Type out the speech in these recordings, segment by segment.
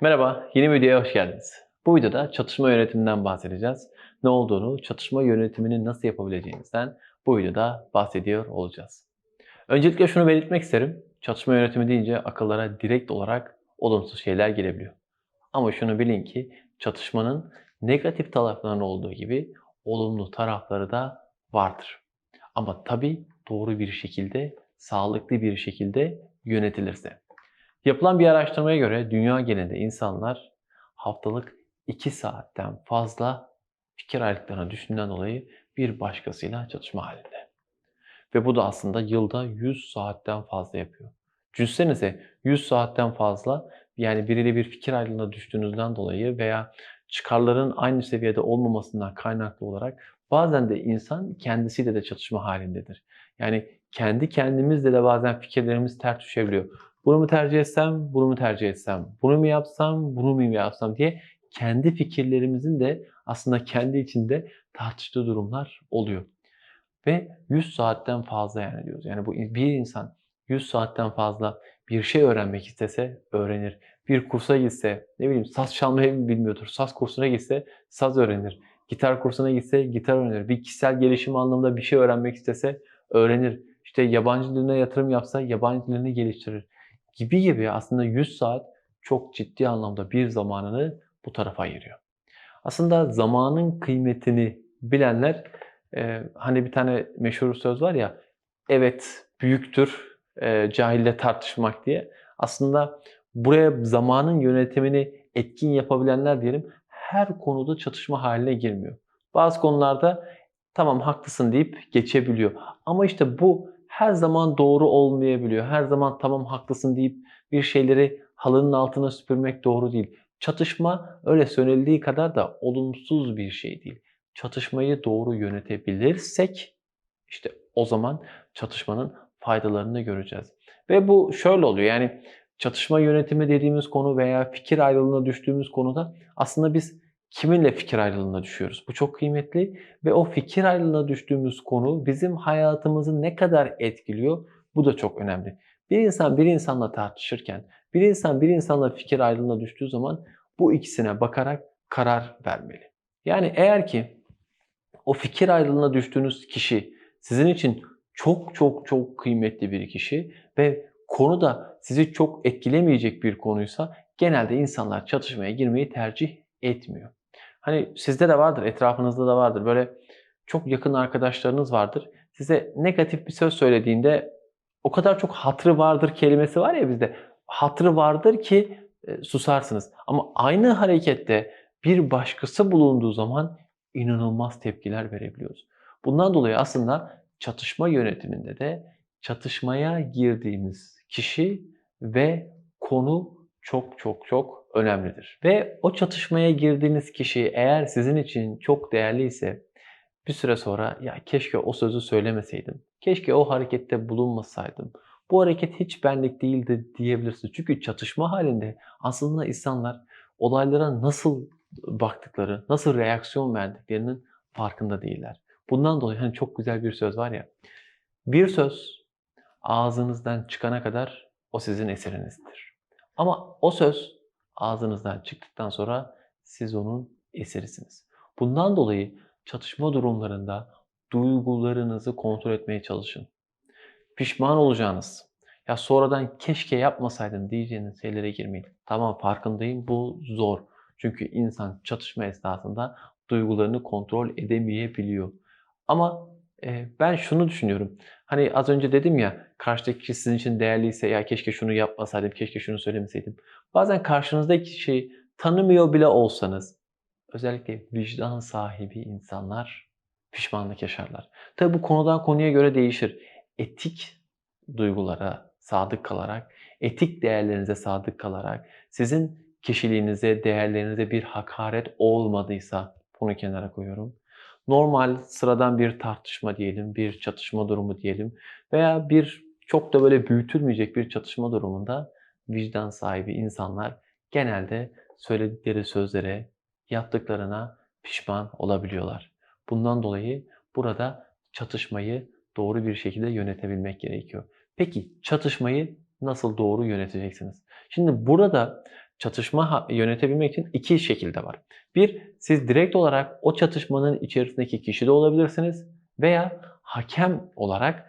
Merhaba, yeni videoya hoş geldiniz. Bu videoda çatışma yönetiminden bahsedeceğiz. Ne olduğunu, çatışma yönetimini nasıl yapabileceğinizden bu videoda bahsediyor olacağız. Öncelikle şunu belirtmek isterim. Çatışma yönetimi deyince akıllara direkt olarak olumsuz şeyler gelebiliyor. Ama şunu bilin ki çatışmanın negatif taraflarının olduğu gibi olumlu tarafları da vardır. Ama tabii doğru bir şekilde, sağlıklı bir şekilde yönetilirse. Yapılan bir araştırmaya göre dünya genelinde insanlar haftalık 2 saatten fazla fikir ayrılıklarına düştüğünden dolayı bir başkasıyla çatışma halinde. Ve bu da aslında yılda 100 saatten fazla yapıyor. Düşünsenize 100 saatten fazla yani biriyle bir fikir ayrılığına düştüğünüzden dolayı veya çıkarların aynı seviyede olmamasından kaynaklı olarak bazen de insan kendisiyle de çatışma halindedir. Yani kendi kendimizle de bazen fikirlerimiz ters düşebiliyor. Bunu mu tercih etsem, bunu mu tercih etsem, bunu mu yapsam, bunu mu yapsam diye kendi fikirlerimizin de aslında kendi içinde tartıştığı durumlar oluyor. Ve 100 saatten fazla yani diyoruz. Yani bu bir insan 100 saatten fazla bir şey öğrenmek istese öğrenir. Bir kursa gitse, ne bileyim saz çalmayı bilmiyordur. Saz kursuna gitse saz öğrenir. Gitar kursuna gitse gitar öğrenir. Bir kişisel gelişim anlamında bir şey öğrenmek istese öğrenir. İşte yabancı diline yatırım yapsa yabancı dilini geliştirir gibi gibi aslında 100 saat çok ciddi anlamda bir zamanını bu tarafa ayırıyor. Aslında zamanın kıymetini bilenler e, hani bir tane meşhur söz var ya evet büyüktür e, cahille tartışmak diye. Aslında buraya zamanın yönetimini etkin yapabilenler diyelim her konuda çatışma haline girmiyor. Bazı konularda tamam haklısın deyip geçebiliyor. Ama işte bu her zaman doğru olmayabiliyor. Her zaman tamam haklısın deyip bir şeyleri halının altına süpürmek doğru değil. Çatışma öyle söylendiği kadar da olumsuz bir şey değil. Çatışmayı doğru yönetebilirsek işte o zaman çatışmanın faydalarını göreceğiz. Ve bu şöyle oluyor yani çatışma yönetimi dediğimiz konu veya fikir ayrılığına düştüğümüz konuda aslında biz kiminle fikir ayrılığına düşüyoruz? Bu çok kıymetli ve o fikir ayrılığına düştüğümüz konu bizim hayatımızı ne kadar etkiliyor? Bu da çok önemli. Bir insan bir insanla tartışırken, bir insan bir insanla fikir ayrılığına düştüğü zaman bu ikisine bakarak karar vermeli. Yani eğer ki o fikir ayrılığına düştüğünüz kişi sizin için çok çok çok kıymetli bir kişi ve konu da sizi çok etkilemeyecek bir konuysa genelde insanlar çatışmaya girmeyi tercih etmiyor. Hani sizde de vardır, etrafınızda da vardır. Böyle çok yakın arkadaşlarınız vardır. Size negatif bir söz söylediğinde o kadar çok hatrı vardır kelimesi var ya bizde. Hatrı vardır ki e, susarsınız. Ama aynı harekette bir başkası bulunduğu zaman inanılmaz tepkiler verebiliyoruz. Bundan dolayı aslında çatışma yönetiminde de çatışmaya girdiğimiz kişi ve konu çok çok çok önemlidir. Ve o çatışmaya girdiğiniz kişi eğer sizin için çok değerliyse bir süre sonra ya keşke o sözü söylemeseydim. Keşke o harekette bulunmasaydım. Bu hareket hiç benlik değildi diyebilirsiniz. Çünkü çatışma halinde aslında insanlar olaylara nasıl baktıkları, nasıl reaksiyon verdiklerinin farkında değiller. Bundan dolayı hani çok güzel bir söz var ya. Bir söz ağzınızdan çıkana kadar o sizin eserinizdir. Ama o söz ağzınızdan çıktıktan sonra siz onun esirisiniz. Bundan dolayı çatışma durumlarında duygularınızı kontrol etmeye çalışın. Pişman olacağınız, ya sonradan keşke yapmasaydım diyeceğiniz şeylere girmeyin. Tamam farkındayım bu zor. Çünkü insan çatışma esnasında duygularını kontrol edemeyebiliyor. Ama e, ben şunu düşünüyorum. Hani az önce dedim ya karşıdaki kişi sizin için değerliyse ya keşke şunu yapmasaydım, keşke şunu söylemeseydim. Bazen karşınızdaki kişiyi tanımıyor bile olsanız özellikle vicdan sahibi insanlar pişmanlık yaşarlar. Tabi bu konudan konuya göre değişir. Etik duygulara sadık kalarak, etik değerlerinize sadık kalarak, sizin kişiliğinize, değerlerinize bir hakaret olmadıysa bunu kenara koyuyorum. Normal, sıradan bir tartışma diyelim, bir çatışma durumu diyelim veya bir çok da böyle büyütülmeyecek bir çatışma durumunda vicdan sahibi insanlar genelde söyledikleri sözlere, yaptıklarına pişman olabiliyorlar. Bundan dolayı burada çatışmayı doğru bir şekilde yönetebilmek gerekiyor. Peki çatışmayı nasıl doğru yöneteceksiniz? Şimdi burada çatışma yönetebilmek için iki şekilde var. Bir, siz direkt olarak o çatışmanın içerisindeki kişi de olabilirsiniz veya hakem olarak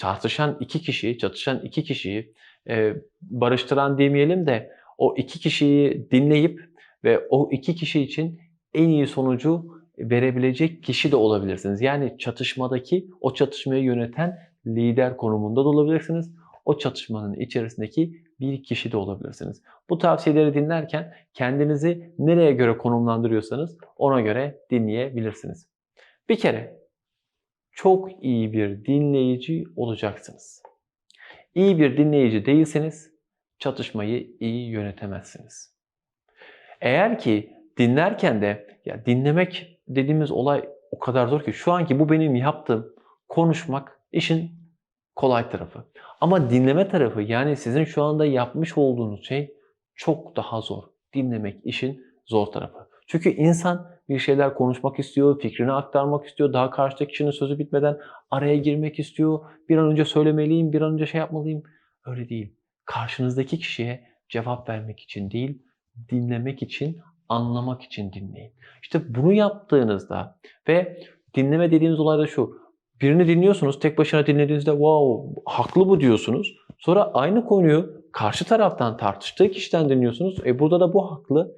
tartışan iki kişiyi, çatışan iki kişiyi e, barıştıran demeyelim de o iki kişiyi dinleyip ve o iki kişi için en iyi sonucu verebilecek kişi de olabilirsiniz. Yani çatışmadaki o çatışmayı yöneten lider konumunda da olabilirsiniz. O çatışmanın içerisindeki bir kişi de olabilirsiniz. Bu tavsiyeleri dinlerken kendinizi nereye göre konumlandırıyorsanız ona göre dinleyebilirsiniz. Bir kere çok iyi bir dinleyici olacaksınız. İyi bir dinleyici değilseniz çatışmayı iyi yönetemezsiniz. Eğer ki dinlerken de ya dinlemek dediğimiz olay o kadar zor ki şu anki bu benim yaptığım konuşmak işin kolay tarafı. Ama dinleme tarafı yani sizin şu anda yapmış olduğunuz şey çok daha zor. Dinlemek işin zor tarafı. Çünkü insan bir şeyler konuşmak istiyor, fikrini aktarmak istiyor, daha karşıdaki kişinin sözü bitmeden araya girmek istiyor. Bir an önce söylemeliyim, bir an önce şey yapmalıyım. Öyle değil. Karşınızdaki kişiye cevap vermek için değil, dinlemek için, anlamak için dinleyin. İşte bunu yaptığınızda ve dinleme dediğimiz olay da şu. Birini dinliyorsunuz, tek başına dinlediğinizde wow haklı bu diyorsunuz. Sonra aynı konuyu karşı taraftan tartıştığı kişiden dinliyorsunuz. E burada da bu haklı.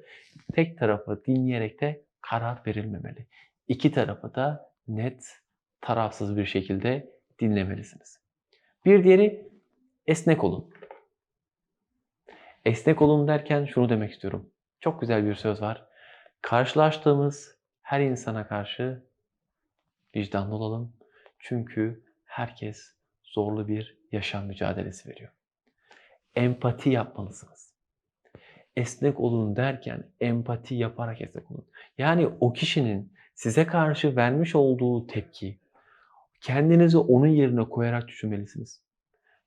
Tek tarafı dinleyerek de karar verilmemeli. İki tarafı da net, tarafsız bir şekilde dinlemelisiniz. Bir diğeri esnek olun. Esnek olun derken şunu demek istiyorum. Çok güzel bir söz var. Karşılaştığımız her insana karşı vicdanlı olalım. Çünkü herkes zorlu bir yaşam mücadelesi veriyor. Empati yapmalısınız. Esnek olun derken empati yaparak esnek olun. Yani o kişinin size karşı vermiş olduğu tepki, kendinizi onun yerine koyarak düşünmelisiniz.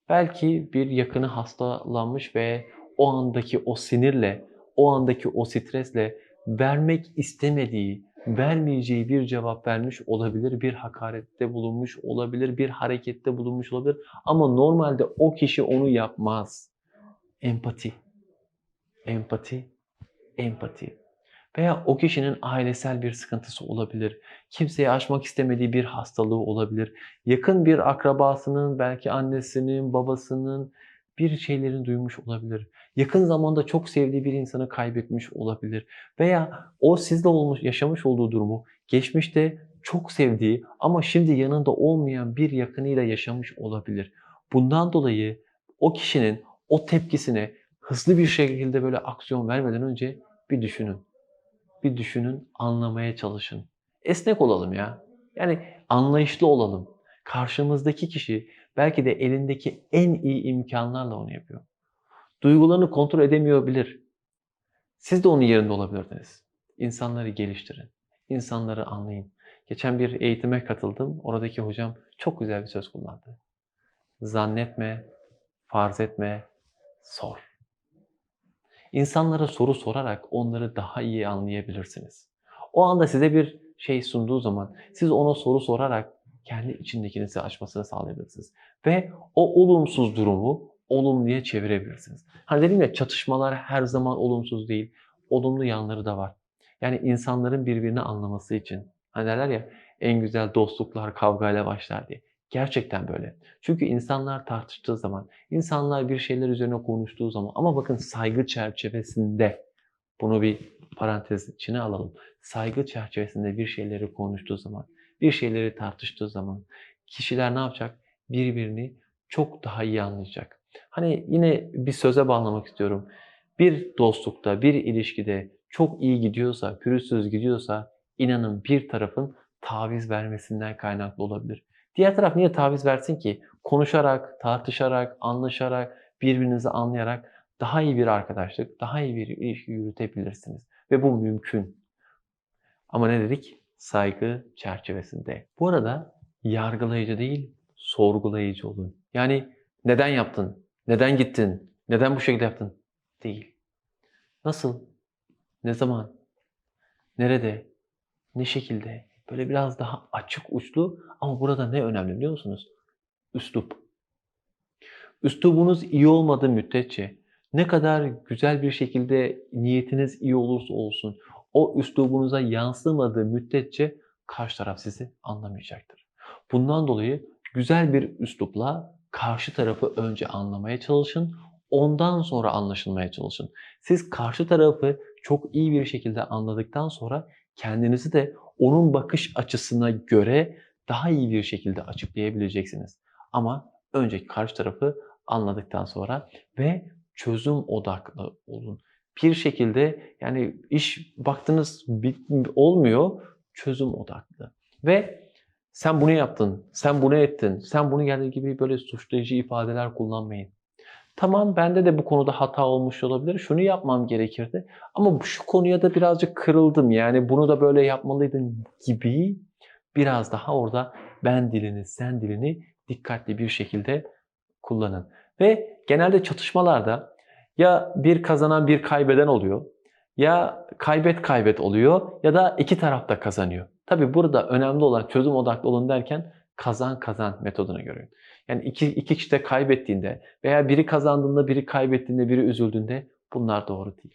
Belki bir yakını hastalanmış ve o andaki o sinirle, o andaki o stresle vermek istemediği, vermeyeceği bir cevap vermiş olabilir, bir hakarette bulunmuş olabilir, bir harekette bulunmuş olabilir. Ama normalde o kişi onu yapmaz. Empati. Empati. Empati. Veya o kişinin ailesel bir sıkıntısı olabilir. Kimseye aşmak istemediği bir hastalığı olabilir. Yakın bir akrabasının, belki annesinin, babasının bir şeylerini duymuş olabilir. Yakın zamanda çok sevdiği bir insanı kaybetmiş olabilir. Veya o sizde olmuş, yaşamış olduğu durumu geçmişte çok sevdiği ama şimdi yanında olmayan bir yakınıyla yaşamış olabilir. Bundan dolayı o kişinin o tepkisine hızlı bir şekilde böyle aksiyon vermeden önce bir düşünün. Bir düşünün, anlamaya çalışın. Esnek olalım ya. Yani anlayışlı olalım. Karşımızdaki kişi belki de elindeki en iyi imkanlarla onu yapıyor. Duygularını kontrol edemiyor bilir. Siz de onun yerinde olabilirdiniz. İnsanları geliştirin. İnsanları anlayın. Geçen bir eğitime katıldım. Oradaki hocam çok güzel bir söz kullandı. Zannetme, farz etme, sor. İnsanlara soru sorarak onları daha iyi anlayabilirsiniz. O anda size bir şey sunduğu zaman siz ona soru sorarak kendi içindekini size açmasını sağlayabilirsiniz. Ve o olumsuz durumu olumluya çevirebilirsiniz. Hani dedim ya çatışmalar her zaman olumsuz değil. Olumlu yanları da var. Yani insanların birbirini anlaması için. Hani derler ya en güzel dostluklar kavgayla başlar diye. Gerçekten böyle. Çünkü insanlar tartıştığı zaman, insanlar bir şeyler üzerine konuştuğu zaman ama bakın saygı çerçevesinde bunu bir parantez içine alalım. Saygı çerçevesinde bir şeyleri konuştuğu zaman, bir şeyleri tartıştığı zaman kişiler ne yapacak? Birbirini çok daha iyi anlayacak. Hani yine bir söze bağlamak istiyorum. Bir dostlukta, bir ilişkide çok iyi gidiyorsa, pürüzsüz gidiyorsa inanın bir tarafın taviz vermesinden kaynaklı olabilir. Diğer taraf niye taviz versin ki? Konuşarak, tartışarak, anlaşarak, birbirinizi anlayarak daha iyi bir arkadaşlık, daha iyi bir ilişki yürütebilirsiniz. Ve bu mümkün. Ama ne dedik? Saygı çerçevesinde. Bu arada yargılayıcı değil, sorgulayıcı olun. Yani neden yaptın? Neden gittin? Neden bu şekilde yaptın? Değil. Nasıl? Ne zaman? Nerede? Ne şekilde? Böyle biraz daha açık uçlu ama burada ne önemli biliyor musunuz? Üslup. Üslubunuz iyi olmadığı müddetçe, Ne kadar güzel bir şekilde niyetiniz iyi olursa olsun, o üslubunuza yansımadığı müddetçe karşı taraf sizi anlamayacaktır. Bundan dolayı güzel bir üslupla karşı tarafı önce anlamaya çalışın, ondan sonra anlaşılmaya çalışın. Siz karşı tarafı çok iyi bir şekilde anladıktan sonra kendinizi de onun bakış açısına göre daha iyi bir şekilde açıklayabileceksiniz. Ama önce karşı tarafı anladıktan sonra ve çözüm odaklı olun. Bir şekilde yani iş baktınız olmuyor, çözüm odaklı. Ve sen bunu yaptın, sen bunu ettin, sen bunu geldiği gibi böyle suçlayıcı ifadeler kullanmayın. Tamam bende de bu konuda hata olmuş olabilir. Şunu yapmam gerekirdi. Ama şu konuya da birazcık kırıldım. Yani bunu da böyle yapmalıydın gibi biraz daha orada ben dilini, sen dilini dikkatli bir şekilde kullanın. Ve genelde çatışmalarda ya bir kazanan bir kaybeden oluyor. Ya kaybet kaybet oluyor ya da iki taraf da kazanıyor. Tabi burada önemli olan çözüm odaklı olun derken kazan kazan metoduna göre. Yani iki, iki kişi de kaybettiğinde veya biri kazandığında biri kaybettiğinde biri üzüldüğünde bunlar doğru değil.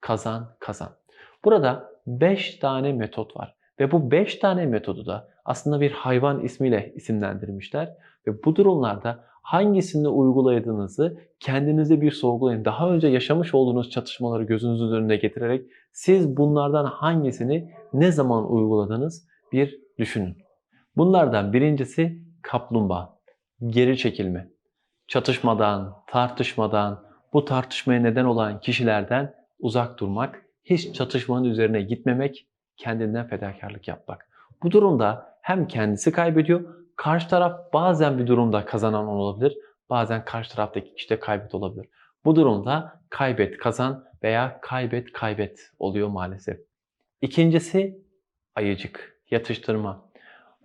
Kazan kazan. Burada 5 tane metot var. Ve bu 5 tane metodu da aslında bir hayvan ismiyle isimlendirmişler. Ve bu durumlarda hangisini uyguladığınızı kendinize bir sorgulayın. Daha önce yaşamış olduğunuz çatışmaları gözünüzün önüne getirerek siz bunlardan hangisini ne zaman uyguladınız bir düşünün. Bunlardan birincisi kaplumbağa, geri çekilme. Çatışmadan, tartışmadan, bu tartışmaya neden olan kişilerden uzak durmak, hiç çatışmanın üzerine gitmemek, kendinden fedakarlık yapmak. Bu durumda hem kendisi kaybediyor, karşı taraf bazen bir durumda kazanan olabilir, bazen karşı taraftaki kişi de kaybet olabilir. Bu durumda kaybet kazan veya kaybet kaybet oluyor maalesef. İkincisi ayıcık, yatıştırma.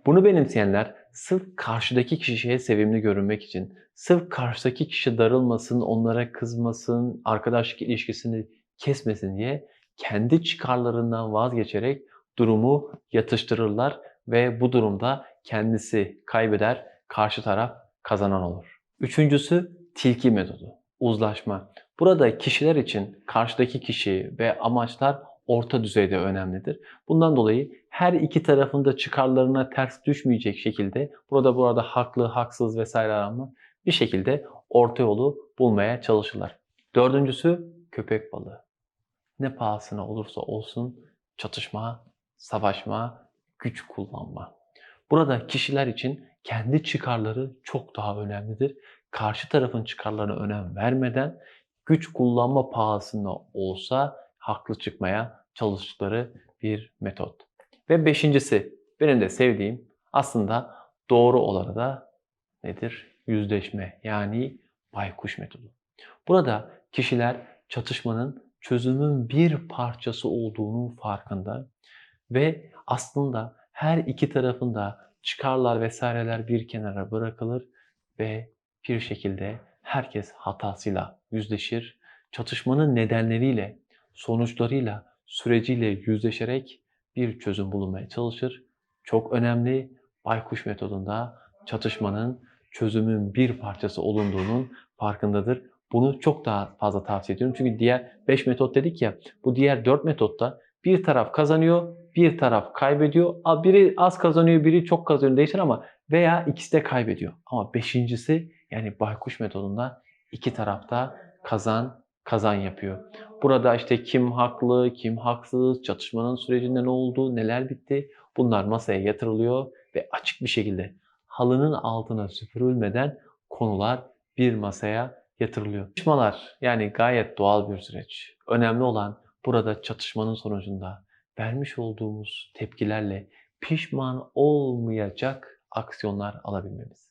Bunu benimseyenler sırf karşıdaki kişiye sevimli görünmek için, sırf karşıdaki kişi darılmasın, onlara kızmasın, arkadaşlık ilişkisini kesmesin diye kendi çıkarlarından vazgeçerek durumu yatıştırırlar ve bu durumda kendisi kaybeder, karşı taraf kazanan olur. Üçüncüsü tilki metodu, uzlaşma. Burada kişiler için karşıdaki kişi ve amaçlar orta düzeyde önemlidir. Bundan dolayı her iki tarafın da çıkarlarına ters düşmeyecek şekilde burada burada haklı, haksız vesaire arama bir şekilde orta yolu bulmaya çalışırlar. Dördüncüsü köpek balığı. Ne pahasına olursa olsun çatışma, savaşma, güç kullanma. Burada kişiler için kendi çıkarları çok daha önemlidir. Karşı tarafın çıkarlarına önem vermeden güç kullanma pahasına olsa haklı çıkmaya çalıştıkları bir metot. Ve beşincisi benim de sevdiğim aslında doğru olanı da nedir? Yüzleşme yani baykuş metodu. Burada kişiler çatışmanın çözümün bir parçası olduğunun farkında ve aslında her iki tarafın da çıkarlar vesaireler bir kenara bırakılır ve bir şekilde herkes hatasıyla yüzleşir. Çatışmanın nedenleriyle, sonuçlarıyla, süreciyle yüzleşerek bir çözüm bulunmaya çalışır. Çok önemli baykuş metodunda çatışmanın çözümün bir parçası olunduğunun farkındadır. Bunu çok daha fazla tavsiye ediyorum. Çünkü diğer 5 metot dedik ya, bu diğer 4 metotta bir taraf kazanıyor, bir taraf kaybediyor. Biri az kazanıyor, biri çok kazanıyor değişir ama veya ikisi de kaybediyor. Ama beşincisi yani baykuş metodunda iki tarafta kazan kazan yapıyor. Burada işte kim haklı, kim haksız, çatışmanın sürecinde ne oldu, neler bitti bunlar masaya yatırılıyor ve açık bir şekilde halının altına süpürülmeden konular bir masaya yatırılıyor. Çatışmalar yani gayet doğal bir süreç. Önemli olan burada çatışmanın sonucunda vermiş olduğumuz tepkilerle pişman olmayacak aksiyonlar alabilmemiz.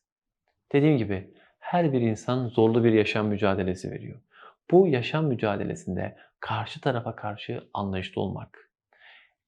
Dediğim gibi her bir insan zorlu bir yaşam mücadelesi veriyor. Bu yaşam mücadelesinde karşı tarafa karşı anlayışlı olmak,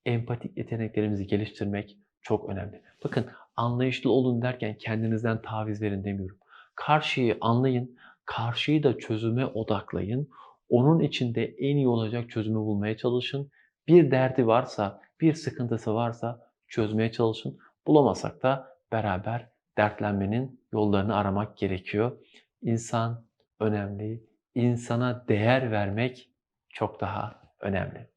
empatik yeteneklerimizi geliştirmek çok önemli. Bakın anlayışlı olun derken kendinizden taviz verin demiyorum. Karşıyı anlayın, karşıyı da çözüme odaklayın. Onun içinde en iyi olacak çözümü bulmaya çalışın. Bir derdi varsa, bir sıkıntısı varsa çözmeye çalışın. Bulamasak da beraber dertlenmenin yollarını aramak gerekiyor. İnsan önemli, insana değer vermek çok daha önemli.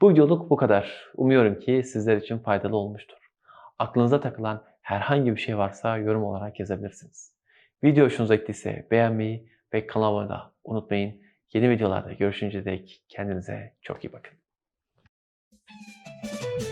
Bu videoluk bu kadar. Umuyorum ki sizler için faydalı olmuştur. Aklınıza takılan herhangi bir şey varsa yorum olarak yazabilirsiniz. Video hoşunuza gittiyse beğenmeyi ve kanalıma olmayı unutmayın. Yeni videolarda görüşünceye dek kendinize çok iyi bakın. Thank you.